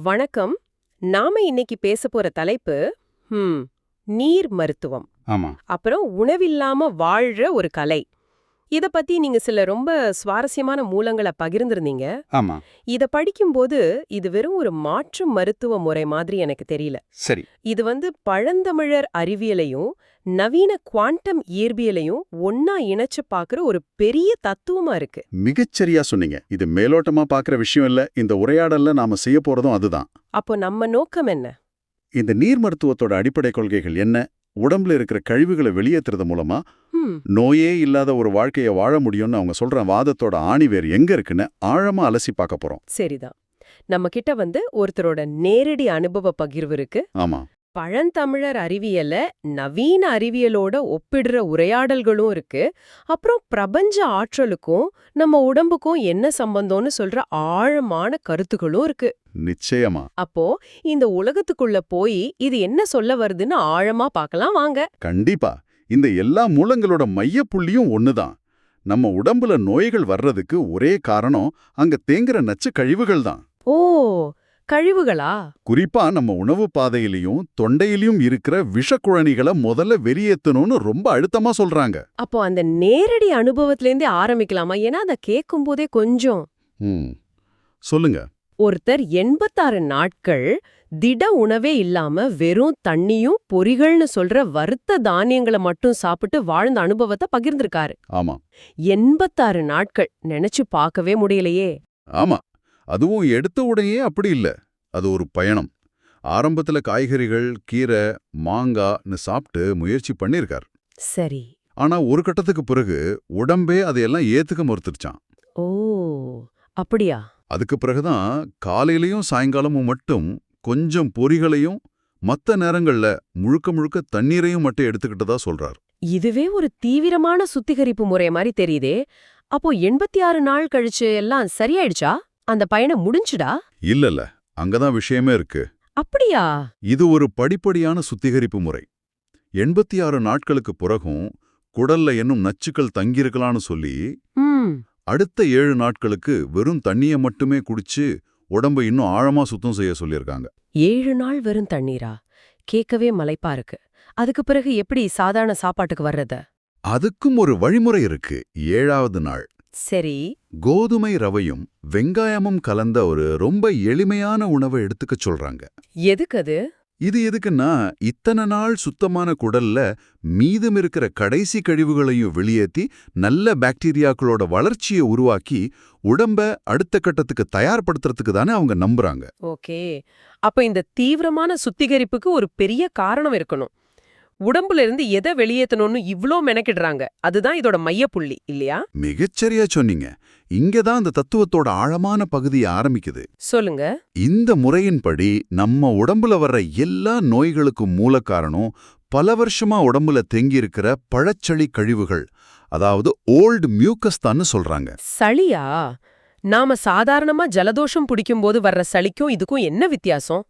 வணக்கம். நாம இன்னைக்கு பேச போற தலைப்பு ஹம், நீர் மருத்துவம். ஆமா. அப்புறம் உணவில்லாம வாழ்ற ஒரு கலை. இத பத்தி நீங்க சில ரொம்ப சுவாரஸ்யமான மூலங்களை பகிர்ந்திருந்தீங்க. ஆமா. இத படிக்கும்போது இது வெறும் ஒரு மாற்று மருத்துவ முறை மாதிரி எனக்கு தெரியல. சரி. இது வந்து பழந்தமிழர் அறிவியலையும் நவீன குவாண்டம் இயற்பியலையும் ஒன்னா இணைச்சு பாக்குற ஒரு பெரிய தத்துவமா இருக்கு. மிகச்சரியா சொன்னீங்க. இது மேலோட்டமா பாக்குற விஷயம் இல்ல. இந்த உரையாடல்ல நாம செய்ய போறதும் அதுதான். அப்போ நம்ம நோக்கம் என்ன? இந்த நீர் மருத்துவத்தோட அடிப்படை கொள்கைகள் என்ன? உடம்புல இருக்கிற கழிவுகளை வெளியேற்றுறது மூலமா நோயே இல்லாத ஒரு வாழ்க்கைய வாழ முடியும்னு அவங்க சொல்ற வாதத்தோட ஆணிவேர் எங்க இருக்குன்னு ஆழமா அலசி பார்க்க போறோம். சரிதான். நம்ம கிட்ட வந்து ஒருத்தரோட நேரடி அனுபவ பகிர்வு இருக்கு. ஆமா. பழந்தமிழர் அறிவியல நவீன அறிவியலோட ஒப்பிடுற உரையாடல்களும் இருக்கு. அப்புறம் பிரபஞ்ச ஆற்றலுக்கும் நம்ம உடம்புக்கும் என்ன சம்பந்தம்னு சொல்ற ஆழமான கருத்துக்களும் இருக்கு. நிச்சயமா. அப்போ இந்த உலகத்துக்குள்ள போய் இது என்ன சொல்ல வருதுன்னு ஆழமா பார்க்கலாம் வாங்க. கண்டிப்பா. இந்த எல்லா மூலங்களோட மையப்புள்ளியும் ஒண்ணுதான். நம்ம உடம்புல நோய்கள் வர்றதுக்கு ஒரே காரணம் அங்க தேங்குற நச்சு கழிவுகள் தான் ஓ கழிவுகளா? குறிப்பா நம்ம உணவு பாதையிலையும் தொண்டையிலையும் இருக்கிற விஷக்குழனிகளை முதல்ல வெளியேத்தணும்னு ரொம்ப அழுத்தமா சொல்றாங்க. அப்போ அந்த நேரடி அனுபவத்திலேருந்தே ஆரம்பிக்கலாமா? ஏன்னா அதை கேட்கும் போதே கொஞ்சம். சொல்லுங்க. ஒருத்தர் எண்பத்தாறு நாட்கள் திட உணவே இல்லாம வெறும் தண்ணியும் பொரிகள்னு சொல்ற வறுத்த தானியங்களை மட்டும் சாப்பிட்டு வாழ்ந்த அனுபவத்தை பகிர்ந்திருக்காரு. ஆமா. எண்பத்தாறு நாட்கள். நினைச்சு பார்க்கவே முடியலையே. ஆமா. அதுவும் எடுத்த உடனே அப்படி இல்ல. அது ஒரு பயணம். ஆரம்பத்துல காய்கறிகள் கீரை மாங்கான்னு சாப்பிட்டு முயற்சி பண்ணிருக்கார். சரி. ஆனா ஒரு கட்டத்துக்கு பிறகு உடம்பே அதையெல்லாம் ஏத்துக்க மறுத்துருச்சான் ஓ அப்படியா? அதுக்கு பிறகுதான் காலையிலயும் சாயங்காலமும் மட்டும் கொஞ்சம் பொரிகளையும் மத்த நேரங்கள்ல முழுக்க முழுக்க தண்ணீரையும் மட்டும் எடுத்துக்கிட்டதா சொல்றார். இதுவே ஒரு தீவிரமான சுத்திகரிப்பு முறை மாதிரி தெரியுதே. அப்போ எண்பத்தி ஆறு நாள் கழிச்சு எல்லாம் சரியாயிடுச்சா? அந்த பயணம் முடிஞ்சுடா? இல்லல்ல அங்கதான் விஷயமே இருக்கு. அப்படியா? இது ஒரு படிப்படியான சுத்திகரிப்பு முறை. எண்பத்தி ஆறு நாட்களுக்கு பிறகும் குடல்ல என்னும் நச்சுக்கள் தங்கியிருக்கலாம்னு சொல்லி அடுத்த ஏழு நாட்களுக்கு வெறும் தண்ணிய மட்டுமே குடிச்சு உடம்ப இன்னும் ஆழமா சுத்தம் செய்ய சொல்லியிருக்காங்க. ஏழு நாள் வெறும் தண்ணீரா? கேட்கவே மலைப்பா இருக்கு. அதுக்கு பிறகு எப்படி சாதாரண சாப்பாட்டுக்கு வர்றது? அதுக்கும் ஒரு வழிமுறை இருக்கு. ஏழாவது நாள். சரி. கோதுமை ரவையும் வெங்காயமும் கலந்த ஒரு ரொம்ப எளிமையான உணவை எடுத்துக்கச் சொல்றாங்க. எதுக்கு அது? இது எதுக்குன்னா இத்தனை நாள் சுத்தமான குடல்ல மீதம் இருக்கிற கடைசி கழிவுகளையும் வெளியேத்தி நல்ல பாக்டீரியாக்களோட வளர்ச்சியை உருவாக்கி உடம்ப அடுத்த கட்டத்துக்கு தயார்படுத்துறதுக்கு தானே அவங்க நம்புறாங்க. ஓகே. அப்ப இந்த தீவிரமான சுத்திகரிப்புக்கு ஒரு பெரிய காரணம் இருக்கணும். உடம்புல இருந்து எதை வெளியேத்தணும்னு இவ்ளோ மெனக்கிடுறாங்க. அதுதான் இதோட மையப்புள்ளி இல்லையா? மிகச்சரியா சொன்னீங்க. இங்கதான் அந்த தத்துவத்தோட ஆழமான பகுதி ஆரம்பிக்குது. சொல்லுங்க. இந்த முறையின்படி நம்ம உடம்புல வர்ற எல்லா நோய்களுக்கும் மூல காரணம் பல வருஷமா உடம்புல தேங்கியிருக்கிற பழச்சளி கழிவுகள். அதாவது ஓல்டு மியூக்கஸ் தான்னு சொல்றாங்க. சளியா? நாம சாதாரணமா ஜலதோஷம் பிடிக்கும்போது வர்ற சளிக்கும் இதுக்கும் என்ன வித்தியாசம்?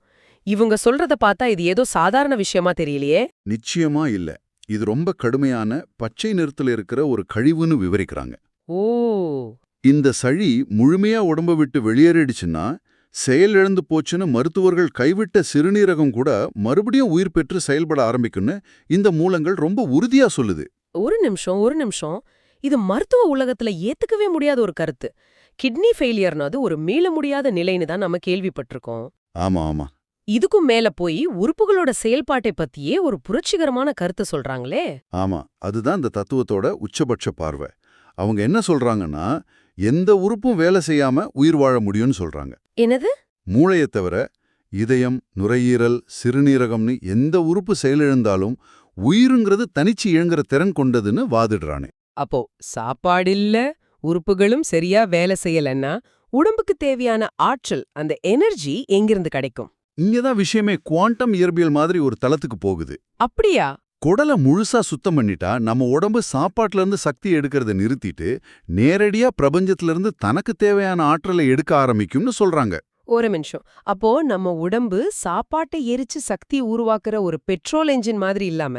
இவங்க சொல்றத பார்த்தா இது ஏதோ சாதாரண விஷயமா தெரியலையே. நிச்சயமா இல்ல. இது ரொம்ப கடுமையான பச்சை நிறத்துல இருக்கிற ஒரு கழிவுன்னு விவரிக்கிறாங்க. ஓ. இந்த சளி முழுமையா உடம்ப விட்டு வெளியேறிடுச்சுன்னா செயலிழந்து போச்சுன்னு மருத்துவர்கள் கைவிட்ட சிறுநீரகம் கூட மறுபடியும் உயிர் பெற்று செயல்பட ஆரம்பிக்கும்னு இந்த மூலங்கள் ரொம்ப உறுதியா சொல்லுது. ஒரு நிமிஷம் ஒரு நிமிஷம். இது மருத்துவ உலகத்துல ஏத்துக்கவே முடியாத ஒரு கருத்து. கிட்னி ஃபெயிலியர்னது ஒரு மீள முடியாத நிலைன்னு தான் நம்ம கேள்விப்பட்டிருக்கோம். ஆமா ஆமா. இதுக்கும் மேல போய் உறுப்புகளோட செயல்பாட்டை பத்தியே ஒரு புரட்சிகரமான கருத்து சொல்றாங்களே. ஆமா அதுதான் இந்த தத்துவத்தோட உச்சபட்ச பார்வை. அவங்க என்ன சொல்றாங்கன்னா எந்த உறுப்பும் வேலை செய்யாம உயிர் வாழ முடியும்னு சொல்றாங்க. என்னது? மூளையைத் தவிர இதயம் நுரையீரல் சிறுநீரகம்னு எந்த உறுப்பு செயலிழந்தாலும் உயிருங்கிறது தனிச்சு இயங்குற திறன் கொண்டதுன்னு வாதிடுறானே. அப்போ சாப்பாடில்ல உறுப்புகளும் சரியா வேலை செய்யலன்னா உடம்புக்கு தேவையான ஆற்றல் அந்த எனர்ஜி எங்கிருந்து கிடைக்கும்? இங்கதான் விஷயமே குவாண்டம் இயற்பியல் மாதிரி ஒரு தளத்துக்கு போகுது. அப்படியா? குடலை முழுசா சுத்தம் பண்ணிட்டா நம்ம உடம்பு சாப்பாட்டுல இருந்து சக்தி எடுக்கிறத நிறுத்திட்டு நேரடியா பிரபஞ்சத்துல இருந்து தனக்கு தேவையான ஆற்றலை எடுக்க ஆரம்பிக்கும்னு சொல்றாங்க. ஒரு நிமிஷம். அப்போ நம்ம உடம்பு சாப்பாட்டை எரிச்சு சக்தி உருவாக்குற ஒரு பெட்ரோல் என்ஜின் மாதிரி இல்லாம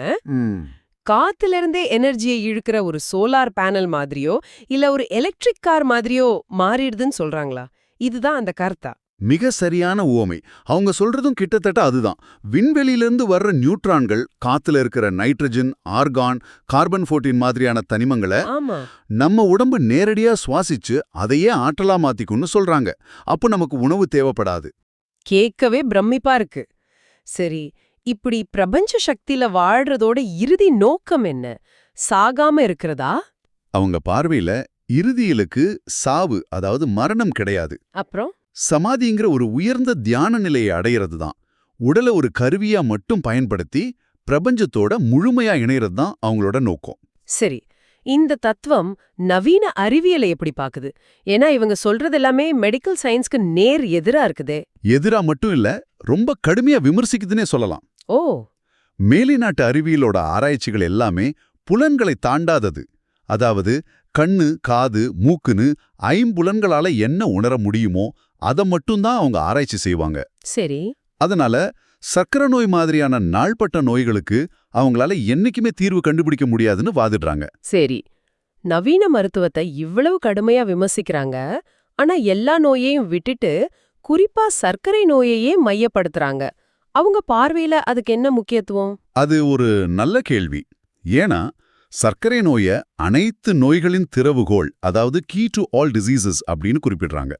காத்துல இருந்தே எனர்ஜியை இழுக்கிற ஒரு சோலார் பேனல் மாதிரியோ இல்ல ஒரு எலக்ட்ரிக் கார் மாதிரியோ மாறிடுதுன்னு சொல்றாங்களா? இதுதான் அந்த கருத்தா? மிக சரியான உவமை அவங்க சொல்றதும் கிட்டத்தட்ட அதுதான். விண்வெளியிலிருந்து வர்ற நியூட்ரான்கள் காத்துல இருக்கிற நைட்ரஜன் ஆர்கான் கார்பன் 14 மாதிரியான தனிமங்களை நம்ம உடம்பு நேரடியா சுவாசிச்சு அதையே ஆற்றலா மாத்திக்கும்னு சொல்றாங்க. அப்போ நமக்கு உணவு தேவைப்படாது. கேட்கவே பிரமிப்பா இருக்கு. சரி இப்படி பிரபஞ்ச சக்தியில வாழ்றதோட இறுதி நோக்கம் என்ன? சாகாம இருக்கிறதா? அவங்க பார்வையில இறுதியிலுக்கு சாவு அதாவது மரணம் கிடையாது. அப்புறம்? சமாதிங்கிற ஒரு உயர்ந்த தியான நிலையை அடையிறது தான் உடலை ஒரு கருவியா மட்டும் பயன்படுத்தி பிரபஞ்சத்தோட முழுமையா இணையறது தான் அவங்களோட நோக்கம். சரி இந்த தத்துவம் நவீன அறிவியலை எப்படி பாக்குது? ஏன்னா இவங்க சொல்றது எல்லாமே மெடிக்கல் சயின்ஸ்க்கு நேர் எதிரா இருக்குதே. எதிரா மட்டும் இல்ல ரொம்ப கடுமையா விமர்சிக்குதுன்னே சொல்லலாம். ஓ! மேலிநாட்டு அறிவியலோட ஆராய்ச்சிகள் எல்லாமே புலன்களை தாண்டாதது. அதாவது கண்ணு காது மூக்குன்னு ஐம்புலன்களால என்ன உணர முடியுமோ அதை மட்டும்தான் அவங்க ஆராய்ச்சி செய்வாங்க. சரி. அதனால சக்கரை நோய் மாதிரியான நாள்பட்ட நோய்களுக்கு அவங்களால என்னைக்குமே தீர்வு கண்டுபிடிக்க முடியாதுன்னு வாதிடுறாங்க. சரி. நவீன மருத்துவத்தை இவ்வளவு கடுமையா விமர்சிக்கிறாங்க. ஆனா எல்லா நோயையும் விட்டுட்டு குறிப்பா சர்க்கரை நோயையே மையப்படுத்துறாங்க. அவங்க பார்வையில அதுக்கு என்ன முக்கியத்துவம்? அது ஒரு நல்ல கேள்வி. ஏன்னா சர்க்கரை நோய அனைத்து நோய்களின் திறவுகோல் அதாவது கீ டு ஆல் டிசீசஸ் அப்படின்னு குறிப்பிடுறாங்க.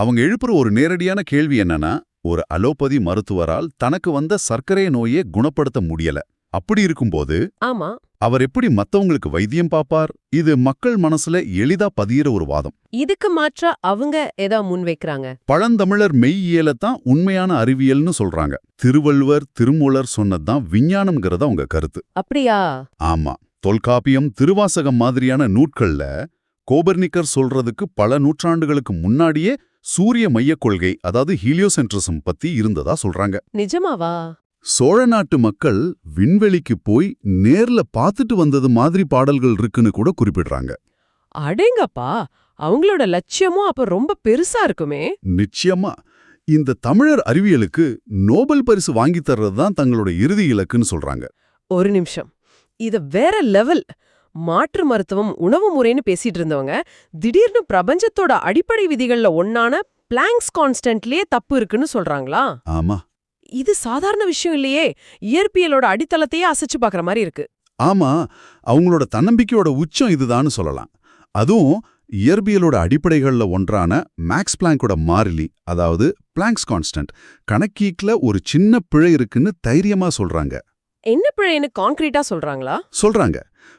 அவங்க எழுப்புற ஒரு நேரடியான கேள்வி என்னன்னா ஒரு அலோபதி மருத்துவரால் தனக்கு வந்த சர்க்கரை நோயை குணப்படுத்த முடியல. அப்படி இருக்கும்போது ஆமா. அவர் எப்படி மத்தவங்களுக்கு வைத்தியம் பாப்பார் இது மக்கள் மனசுல எளிதா பதியிற ஒரு வாதம். இதுக்கு மாற்றா அவங்க ஏதா முன்வைக்கிறாங்க பழந்தமிழர் மெய்யியலைத்தான் உண்மையான அறிவியல்னு சொல்றாங்க. திருவள்ளுவர் திருமூலர் சொன்னதுதான் விஞ்ஞானம்ங்கிறது அவங்க கருத்து. அப்படியா? ஆமா. தொல்காப்பியம் திருவாசகம் மாதிரியான நூட்கள்ல கோபர்னிக்கர் சொல்றதுக்கு பல நூற்றாண்டுகளுக்கு முன்னாடியே சூரிய மையக் கொள்கை அதாவது ஹீலியோசென்ட்ரிசம் பத்தி இருந்ததா சொல்றாங்க. நிஜமாவா? சோழ நாட்டு மக்கள் விண்வெளிக்கு போய் நேர்ல பார்த்துட்டு வந்தது மாதிரி பாடல்கள் இருக்குன்னு கூட குறிப்பிடுறாங்க. அடேங்கப்பா! அவங்களோட லட்சியமும் அப்ப ரொம்ப பெருசா இருக்குமே. நிச்சயமா. இந்த தமிழர் அறிவியலுக்கு நோபல் பரிசு வாங்கித் தர்றது தான் தங்களோட இறுதி இலக்குன்னு சொல்றாங்க. ஒரு நிமிஷம். இது வேற லெவல் மாற்று மருத்துவம் உணவு முறைன்னு பேசிட்டு இருந்தவங்க திடீர்னு பிரபஞ்சத்தோட அடிப்படை விதிகள்ல ஒன்னான பிளாங்க்ஸ் கான்ஸ்டன்ட்லயே தப்பு இருக்குன்னு சொல்றாங்களா? ஆமா. இது சாதாரண விஷயம் இல்லையே. இயற்பியலோட அடித்தளத்தையே அசைச்சு பாக்குற மாதிரி இருக்கு. ஆமா அவங்களோட தன்னம்பிக்கையோட உச்சம் இதுதான்னு சொல்லலாம். அதுவும் இயற்பியலோட அடிப்படைகள்ல ஒன்றான மேக்ஸ் பிளாங்கோட மாறிலி அதாவது பிளாங்க்ஸ் கான்ஸ்டன்ட் கணக்கீட்ல ஒரு சின்ன பிழை இருக்குன்னு தைரியமா சொல்றாங்க. என்ன பிழைன்னு கான்கிரீட்டா சொல்றாங்களா? சொல்றாங்க.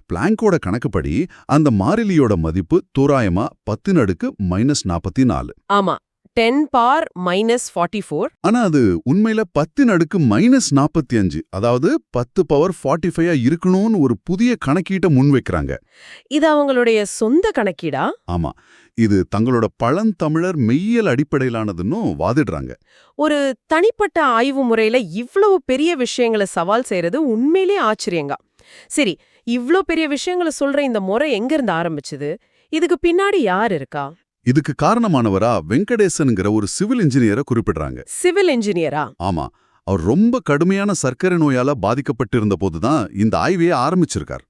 பிளாங்கோட கணக்குப்படி அந்த மாறிலியோட மதிப்பு தோராயமா பத்து நடுக்கு மைனஸ் நாற்பத்தி நாலு ஆமா. Ten power minus forty four ஆனா அது உண்மையில பத்து நடுக்கு மைனஸ் நாற்பத்தி அஞ்சு அதாவது பத்து பவர் ஃபார்ட்டி ஃபைவா இருக்கணும்னு ஒரு புதிய கணக்கீட்டை முன்வைக்கிறாங்க இது அவங்களுடைய சொந்த கணக்கீடா? ஆமா. இது தங்களோட பழந்தமிழர் மெய்யியல் அடிப்படையிலானதுன்னும் வாதிடுறாங்க. ஒரு தனிப்பட்ட ஆய்வு முறையில இவ்வளவு பெரிய விஷயங்களை சவால் செய்யறது உண்மையிலே ஆச்சரியங்க. சரி இவ்ளோ பெரிய விஷயங்களை சொல்ற இந்த முறை எங்க இருந்து ஆரம்பிச்சது? இதுக்கு பின்னாடி யார் இருக்கா? இதுக்கு காரணமானவரா வெங்கடேசனுங்கிற ஒரு சிவில் இன்ஜினியரை குறிப்பிடுறாங்க. சிவில் இன்ஜினியரா? ஆமா. அவர் ரொம்ப கடுமையான சர்க்கரை நோயால பாதிக்கப்பட்டிருந்த போதுதான் இந்த ஆய்வையே ஆரம்பிச்சிருக்கார்.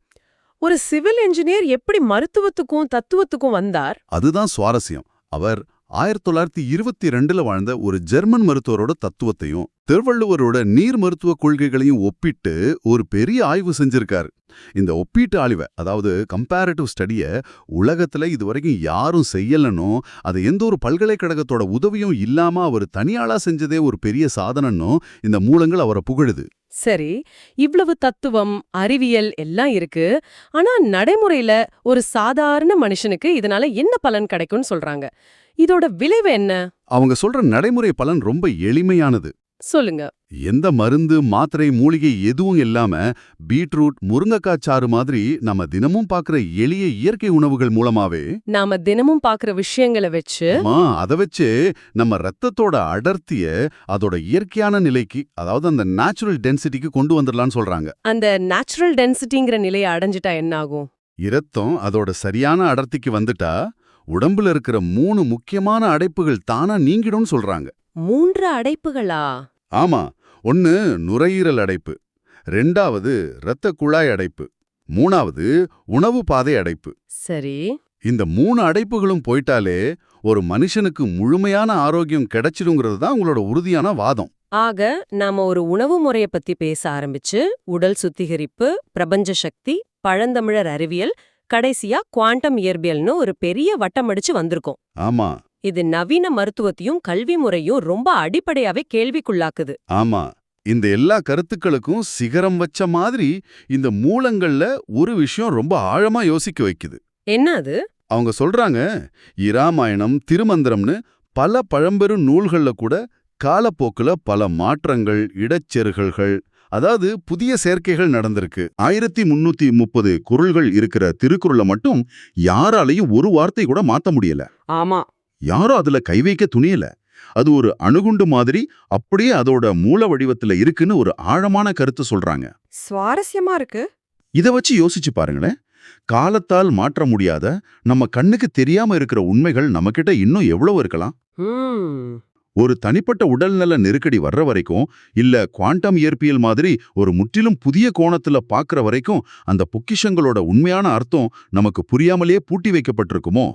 ஒரு சிவில் இன்ஜினியர் எப்படி மருத்துவத்துக்கும் தத்துவத்துக்கும் வந்தார்? அதுதான் சுவாரஸ்யம். அவர் ஆயிரத்தி தொள்ளாயிரத்தி இருபத்தி ரெண்டுல வாழ்ந்த ஒரு ஜெர்மன் மருத்துவரோட தத்துவத்தையும் திருவள்ளுவரோட நீர் மருத்துவ கொள்கைகளையும் ஒப்பிட்டு ஒரு பெரிய ஆய்வு செஞ்சிருக்காரு. இந்த ஒப்பீட்டு ஆய்வை அதாவது கம்பேரிட்டிவ் ஸ்டடிய உலகத்துல இதுவரைக்கும் யாரும் செய்யலனும் அது எந்த ஒரு பல்கலைக்கழகத்தோட உதவியும் இல்லாம அவர் தனியாளா செஞ்சதே ஒரு பெரிய சாதனன்னும் இந்த மூலங்கள் அவரை புகழுது. சரி இவ்வளவு தத்துவம் அறிவியல் எல்லாம் இருக்கு. ஆனா நடைமுறையில ஒரு சாதாரண மனுஷனுக்கு இதனால என்ன பலன் கிடைக்கும்னு சொல்றாங்க. இதோட விளைவு என்ன? அவங்க சொல்ற நடைமுறை பலன் ரொம்ப எளிமையானது. சொல்லுங்க. எந்த மருந்து மாத்திரை மூலிகை எதுவும் இல்லாம பீட்ரூட் முருங்கக்காய் சாறு மாதிரி நம்ம தினமும் பார்க்குற எளிய இயற்கை உணவுகள் மூலமாவே நாம தினமும் பாக்குற விஷயங்களை வச்சு அதை வச்சு நம்ம ரத்தத்தோட அடர்த்திய அதோட இயற்கையான நிலைக்கு அதாவது அந்த நேச்சுரல் டென்சிட்டிக்கு கொண்டு வந்துடலாம்னு சொல்றாங்க. அந்த நேச்சுரல் டென்சிட்டிங்கிற நிலையை அடைஞ்சிட்டா என்ன ஆகும் இரத்தம் அதோட சரியான அடர்த்திக்கு வந்துட்டா உடம்புல இருக்கிற மூணு முக்கியமான அடைப்புகள் தானா நீங்கிடும்னு சொல்றாங்க. மூன்று அடைப்புகளா? ஆமா ஒன்னு நுரையீரல் அடைப்பு ரெண்டாவது இரத்த குழாய் அடைப்பு மூணாவது உணவு பாதை அடைப்பு. சரி. இந்த மூணு அடைப்புகளும் போயிட்டாலே ஒரு மனுஷனுக்கு முழுமையான ஆரோக்கியம் கிடைச்சிடுங்கிறது தான் உங்களோட உறுதியான வாதம். ஆக நாம ஒரு உணவு முறைய பத்தி பேச ஆரம்பிச்சு உடல் சுத்திகரிப்பு பிரபஞ்ச சக்தி பழந்தமிழர் அறிவியல் கடைசியா குவாண்டம் இயற்பியல்னு ஒரு பெரிய வட்டமடிச்சு வந்திருக்கோம். ஆமா. இது நவீன மருத்துவத்தையும் கல்வி முறையும் ரொம்ப அடிப்படையாவே கேள்விக்குள்ளாக்குது. ஆமா. இந்த எல்லா கருத்துக்களுக்கும் சிகரம் வச்ச மாதிரி இந்த மூலங்கள்ல ஒரு விஷயம் ரொம்ப ஆழமா யோசிக்க வைக்குது. என்ன அது அவங்க சொல்றாங்க இராமாயணம் திருமந்திரம்னு பல பழம்பெரும் நூல்கள்ல கூட காலப்போக்குல பல மாற்றங்கள் இடச்செருகல்கள் அதாவது புதிய சேர்க்கைகள் நடந்திருக்கு. ஆயிரத்தி முன்னூத்தி முப்பது குரல்கள் இருக்கிற திருக்குறளை மட்டும் யாராலையும் ஒரு வார்த்தை கூட மாத்த முடியல. ஆமா. யாரும் அதுல கை வைக்க துணியல அது ஒரு அணுகுண்டு மாதிரி அப்படியே அதோட மூல வடிவத்துல இருக்குன்னு ஒரு ஆழமான கருத்து சொல்றாங்க. சுவாரஸ்யமா இருக்கு. இத வச்சு யோசிச்சு பாருங்களேன். காலத்தால் மாற்ற முடியாத நம்ம கண்ணுக்கு தெரியாம இருக்கிற உண்மைகள் நம்மகிட்ட இன்னும் எவ்வளவு இருக்கலாம்? ஒரு தனிப்பட்ட உடல்நல நெருக்கடி வர்ற வரைக்கும் இல்ல குவாண்டம் இயற்பியல் மாதிரி ஒரு முற்றிலும் புதிய கோணத்துல பார்க்கற வரைக்கும் அந்த பொக்கிஷங்களோட உண்மையான அர்த்தம் நமக்கு புரியாமலேயே பூட்டி வைக்கப்பட்டிருக்குமோ?